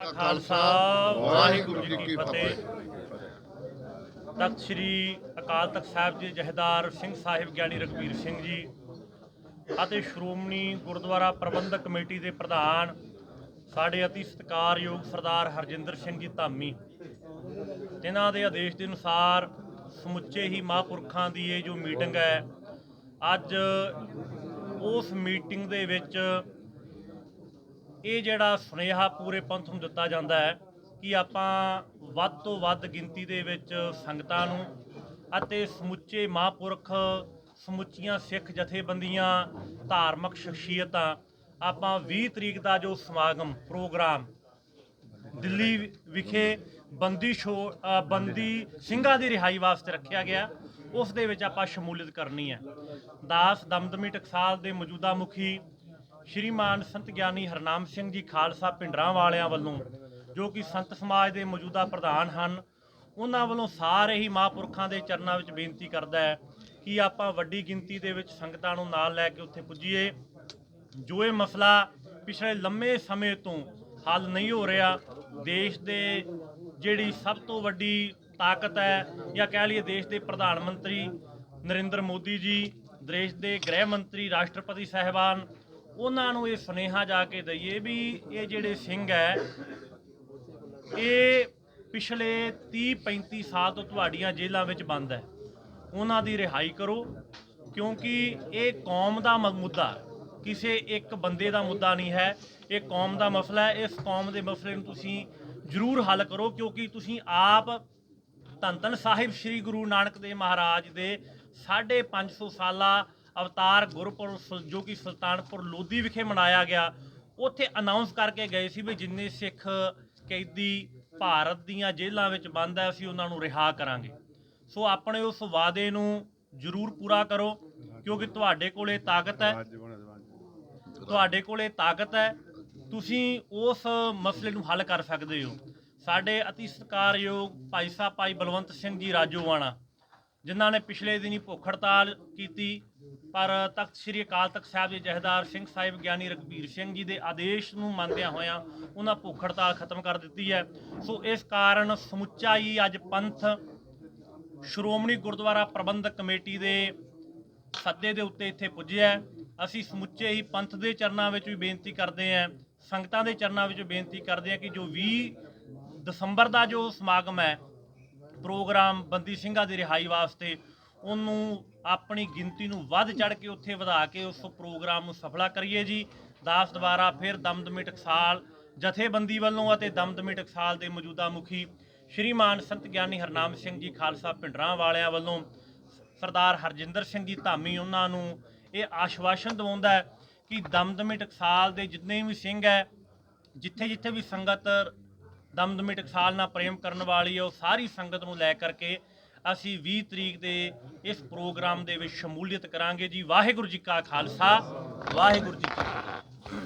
ਖਾਲਸਾ, ਵਾਹਿਗੁਰੂ ਜੀ ਕੀ ਫਤਿਹ। ਤਖਤ ਸ੍ਰੀ ਅਕਾਲ ਤਖਤ ਸਾਹਿਬ ਜੀ ਜਹਦਾਰ ਸਿੰਘ ਸਾਹਿਬ ਗਿਆਨੀ ਰਘਬੀਰ ਸਿੰਘ ਜੀ ਅਤੇ ਸ਼੍ਰੋਮਣੀ ਗੁਰਦੁਆਰਾ ਪ੍ਰਬੰਧਕ ਕਮੇਟੀ ਦੇ ਪ੍ਰਧਾਨ ਸਾਡੇ ਅਤੀ ਸਤਿਕਾਰਯੋਗ ਸਰਦਾਰ ਹਰਜਿੰਦਰ ਸਿੰਘ ਜੀ ਧਾਮੀ, ਜਿਨ੍ਹਾਂ ਦੇ ਆਦੇਸ਼ ਦੇ ਅਨੁਸਾਰ ਸਮੁੱਚੇ ਹੀ ਮਹਾਂਪੁਰਖਾਂ ਦੀ ਇਹ ਜੋ ਮੀਟਿੰਗ ਹੈ, ਅੱਜ ਉਸ ਮੀਟਿੰਗ ਦੇ ਵਿੱਚ ਇਹ ਜਿਹੜਾ ਸੁਨੇਹਾ ਪੂਰੇ ਪੰਥ ਨੂੰ ਦਿੱਤਾ ਜਾਂਦਾ ਹੈ ਕਿ ਆਪਾਂ ਵੱਧ ਤੋਂ ਵੱਧ ਗਿਣਤੀ ਦੇ ਵਿੱਚ ਸੰਗਤਾਂ ਨੂੰ ਅਤੇ ਸਮੁੱਚੇ ਮਹਾਂਪੁਰਖ, ਸਮੁੱਚੀਆਂ ਸਿੱਖ ਜਥੇਬੰਦੀਆਂ, ਧਾਰਮਿਕ ਸ਼ਖਸੀਅਤਾਂ, ਆਪਾਂ 20 ਤਰੀਕ ਦਾ ਜੋ ਸਮਾਗਮ ਪ੍ਰੋਗਰਾਮ ਦਿੱਲੀ ਵਿਖੇ ਬੰਦੀ ਛੋ ਬੰਦੀ ਸਿੰਘਾਂ ਦੀ ਰਿਹਾਈ ਵਾਸਤੇ ਰੱਖਿਆ ਗਿਆ, ਉਸ ਦੇ ਵਿੱਚ ਆਪਾਂ ਸ਼ਮੂਲੀਅਤ ਕਰਨੀ ਹੈ। ਦਾਸ ਦਮਦਮੀ ਟਕਸਾਲ ਦੇ ਮੌਜੂਦਾ ਮੁਖੀ ਸ਼੍ਰੀਮਾਨ ਸੰਤ ਗਿਆਨੀ ਹਰਨਾਮ ਸਿੰਘ ਜੀ ਖਾਲਸਾ ਪਿੰਡਰਾਂ ਵਾਲਿਆਂ ਵੱਲੋਂ, ਜੋ ਕਿ ਸੰਤ ਸਮਾਜ ਦੇ ਮੌਜੂਦਾ ਪ੍ਰਧਾਨ ਹਨ, ਉਹਨਾਂ ਵੱਲੋਂ ਸਾਰੇ ਹੀ ਮਹਾਂਪੁਰਖਾਂ ਦੇ ਚਰਨਾਂ ਵਿੱਚ ਬੇਨਤੀ ਕਰਦਾ ਹੈ ਕਿ ਆਪਾਂ ਵੱਡੀ ਗਿਣਤੀ ਦੇ ਵਿੱਚ ਸੰਗਤਾਂ ਨੂੰ ਨਾਲ ਲੈ ਕੇ ਉੱਥੇ ਪੁੱਜੀਏ। ਜੋ ਇਹ ਮਸਲਾ ਪਿਛਲੇ ਲੰਮੇ ਸਮੇਂ ਤੋਂ ਹੱਲ ਨਹੀਂ ਹੋ ਰਿਹਾ, ਦੇਸ਼ ਦੇ ਜਿਹੜੀ ਸਭ ਤੋਂ ਵੱਡੀ ਤਾਕਤ ਹੈ, ਜਾਂ ਕਹਿ ਲਈਏ ਦੇਸ਼ ਦੇ ਪ੍ਰਧਾਨ ਮੰਤਰੀ ਨਰਿੰਦਰ ਮੋਦੀ ਜੀ, ਦੇਸ਼ ਦੇ ਗ੍ਰਹਿ ਮੰਤਰੀ ਰਾਸ਼ਟਰਪਤੀ ਸਾਹਿਬਾਨ ਉਹਨਾਂ ਨੂੰ ਇਹ ਸੁਨੇਹਾ ਜਾ ਕੇ ਦਈਏ ਵੀ ਇਹ ਜਿਹੜੇ ਸਿੰਘ ਹੈ, ਇਹ ਪਿਛਲੇ 30 35 ਸਾਲ ਤੋਂ ਤੁਹਾਡੀਆਂ ਜੇਲ੍ਹਾਂ ਵਿੱਚ ਬੰਦ ਹੈ। ਉਹਨਾਂ ਦੀ ਰਿਹਾਈ ਕਰੋ, ਕਿਉਂਕਿ ਇਹ ਕੌਮ ਦਾ ਮ- ਮੁੱਦਾ ਕਿਸੇ ਇੱਕ ਬੰਦੇ ਦਾ ਮੁੱਦਾ ਨਹੀਂ ਹੈ। ਇਹ ਕੌਮ ਦਾ ਮਸਲਾ ਹੈ। ਇਸ ਕੌਮ ਦੇ ਮਸਲੇ ਨੂੰ ਤੁਸੀਂ ਜ਼ਰੂਰ ਹੱਲ ਕਰੋ, ਕਿਉਂਕਿ ਤੁਸੀਂ ਆਪ ਧੰਨ ਧੰਨ ਸਾਹਿਬ ਸ੍ਰੀ ਗੁਰੂ ਨਾਨਕ ਦੇਵ ਮਹਾਰਾਜ ਦੇ 550 ਸਾਲਾ ਅਵਤਾਰ ਗੁਰਪੁਰਬ ਸੁਲ- ਜੋ ਕਿ ਸੁਲਤਾਨਪੁਰ ਲੋਧੀ ਵਿਖੇ ਮਨਾਇਆ ਗਿਆ, ਉੱਥੇ ਅਨਾਉਂਸ ਕਰਕੇ ਗਏ ਸੀ ਵੀ ਜਿੰਨੇ ਸਿੱਖ ਕੈਦੀ ਭਾਰਤ ਦੀਆਂ ਜੇਲ੍ਹਾਂ ਵਿੱਚ ਬੰਦ ਹੈ, ਅਸੀਂ ਉਹਨਾਂ ਨੂੰ ਰਿਹਾ ਕਰਾਂਗੇ। ਸੋ ਆਪਣੇ ਉਸ ਵਾਅਦੇ ਨੂੰ ਜ਼ਰੂਰ ਪੂਰਾ ਕਰੋ, ਕਿਉਂਕਿ ਤੁਹਾਡੇ ਕੋਲੇ ਤਾਕਤ ਹੈ। ਤੁਹਾਡੇ ਕੋਲੇ ਤਾਕਤ ਹੈ। ਤੁਸੀਂ ਉਸ ਮਸਲੇ ਨੂੰ ਹੱਲ ਕਰ ਸਕਦੇ ਹੋ। ਸਾਡੇ ਅਤੀ ਸਤਿਕਾਰਯੋਗ ਭਾਈ ਸਾਹਿਬ, ਭਾਈ ਬਲਵੰਤ ਸਿੰਘ ਜੀ ਰਾਜੋਵਾਣਾ ਜਿਨ੍ਹਾਂ ਨੇ ਪਿਛਲੇ ਦਿਨੀ ਭੁੱਖ ਹੜਤਾਲ ਕੀਤੀ, ਪਰ ਤਖਤ ਸ੍ਰੀ ਅਕਾਲ ਤਖਤ ਸਾਹਿਬ ਦੇ ਜਹਦਾਰ ਸਿੰਘ ਸਾਹਿਬ ਗਿਆਨੀ ਰਘਬੀਰ ਸਿੰਘ ਜੀ ਦੇ ਆਦੇਸ਼ ਨੂੰ ਮੰਨਦਿਆਂ ਹੋਇਆਂ ਉਹਨਾਂ ਭੁੱਖ ਹੜਤਾਲ ਖਤਮ ਕਰ ਦਿੱਤੀ ਹੈ। ਸੋ ਇਸ ਕਾਰਨ ਸਮੁੱਚਾ ਹੀ ਅੱਜ ਪੰਥ ਸ਼੍ਰੋਮਣੀ ਗੁਰਦੁਆਰਾ ਪ੍ਰਬੰਧਕ ਕਮੇਟੀ ਦੇ ਸੱਦੇ ਦੇ ਉੱਤੇ ਇੱਥੇ ਪੁੱਜਿਆ ਅਸੀਂ ਸਮੁੱਚੇ ਹੀ ਪੰਥ ਦੇ ਚਰਨਾਂ ਵਿੱਚ ਵੀ ਬੇਨਤੀ ਕਰਦੇ ਹਾਂ, ਸੰਗਤਾਂ ਦੇ ਚਰਨਾਂ ਵਿੱਚ ਬੇਨਤੀ ਕਰਦੇ ਹਾਂ ਕਿ ਜੋ 20 ਦਸੰਬਰ ਦਾ ਜੋ ਸਮਾਗਮ ਹੈ ਪ੍ਰੋਗਰਾਮ ਬੰਦੀ ਸਿੰਘਾਂ ਦੀ ਰਿਹਾਈ ਵਾਸਤੇ ਉਹਨੂੰ ਆਪਣੀ ਗਿਣਤੀ ਨੂੰ ਵੱਧ ਚੜ ਕੇ ਉੱਥੇ ਵਧਾ ਕੇ ਉਸ ਪ੍ਰੋਗਰਾਮ ਨੂੰ ਸਫਲਾ ਕਰੀਏ ਜੀ। ਦਾਸ ਦੁਬਾਰਾ ਫਿਰ ਦਮਦਮੀ ਟਕਸਾਲ ਜਥੇਬੰਦੀ ਵੱਲੋਂ ਅਤੇ ਦਮਦਮੀ ਟਕਸਾਲ ਦੇ ਮੌਜੂਦਾ ਮੁਖੀ ਸ਼੍ਰੀਮਾਨ ਸੰਤ ਗਿਆਨੀ ਹਰਨਾਮ ਸਿੰਘ ਜੀ ਖਾਲਸਾ ਪਿੰਡਰਾਂ ਵਾਲਿਆਂ ਵੱਲੋਂ ਸਰਦਾਰ ਹਰਜਿੰਦਰ ਸਿੰਘ ਜੀ ਧਾਮੀ ਉਹਨਾਂ ਨੂੰ ਇਹ ਆਸ਼ਵਾਸਨ ਦਿਵਾਉਂਦਾ ਹੈ ਕਿ ਦਮਦਮੀ ਟਕਸਾਲ ਦੇ ਜਿੰਨੇ ਵੀ ਸਿੰਘ ਹੈ ਜਿੱਥੇ ਜਿੱਥੇ ਵੀ ਸੰਗਤ ਦਮਦਮੀ ਟਕਸਾਲ ਨਾਲ ਪ੍ਰੇਮ ਕਰਨ ਵਾਲੀ ਹੈ ਉਹ ਸਾਰੀ ਸੰਗਤ ਨੂੰ ਲੈ ਕਰਕੇ ਅਸੀਂ 20 ਤਰੀਕ ਦੇ ਇਸ ਪ੍ਰੋਗਰਾਮ ਦੇ ਵਿੱਚ ਸ਼ਮੂਲੀਅਤ ਕਰਾਂਗੇ ਜੀ। ਵਾਹਿਗੁਰੂ ਜੀ ਕਾ ਖਾਲਸਾ, ਵਾਹਿਗੁਰੂ ਜੀ ਕੀ ਫਤਿਹ।